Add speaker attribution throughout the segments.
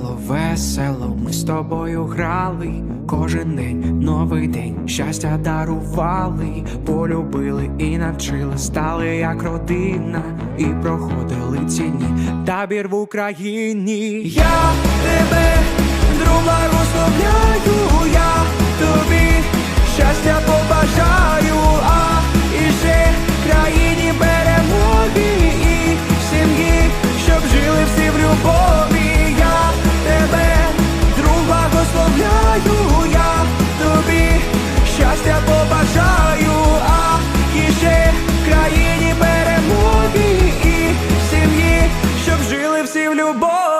Speaker 1: весело, весело, ми з тобою грали. Кожен день, новий день, щастя дарували, полюбили і навчили, стали як родина, і проходили ці дні. Табір в Україні. Я тебе, друг, благословляю, я тобі щастя побажаю,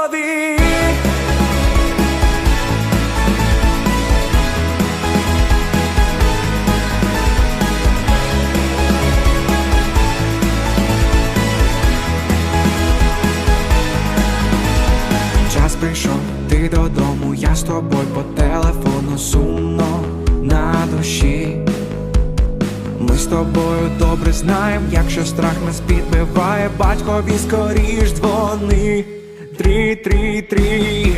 Speaker 1: любові. Час прийшов, ти додому, я з тобою по телефону сумно на душі. Ми з тобою добре знаємо, якщо страх нас підбиває, батькові скоріш дзвони. Трі, три, три.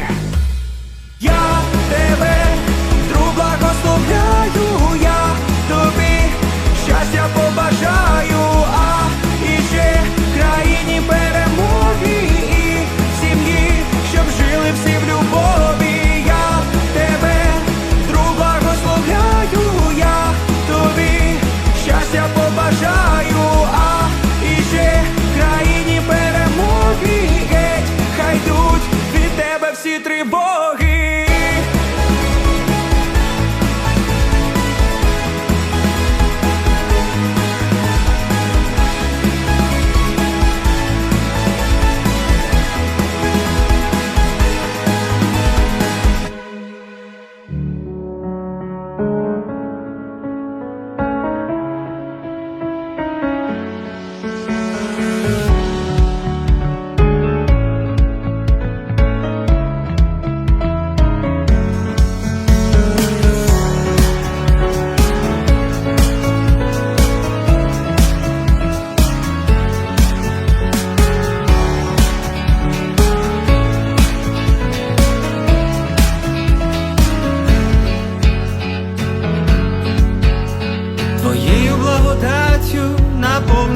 Speaker 1: Я тебе,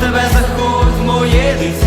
Speaker 2: тебе, заходь моє дитя.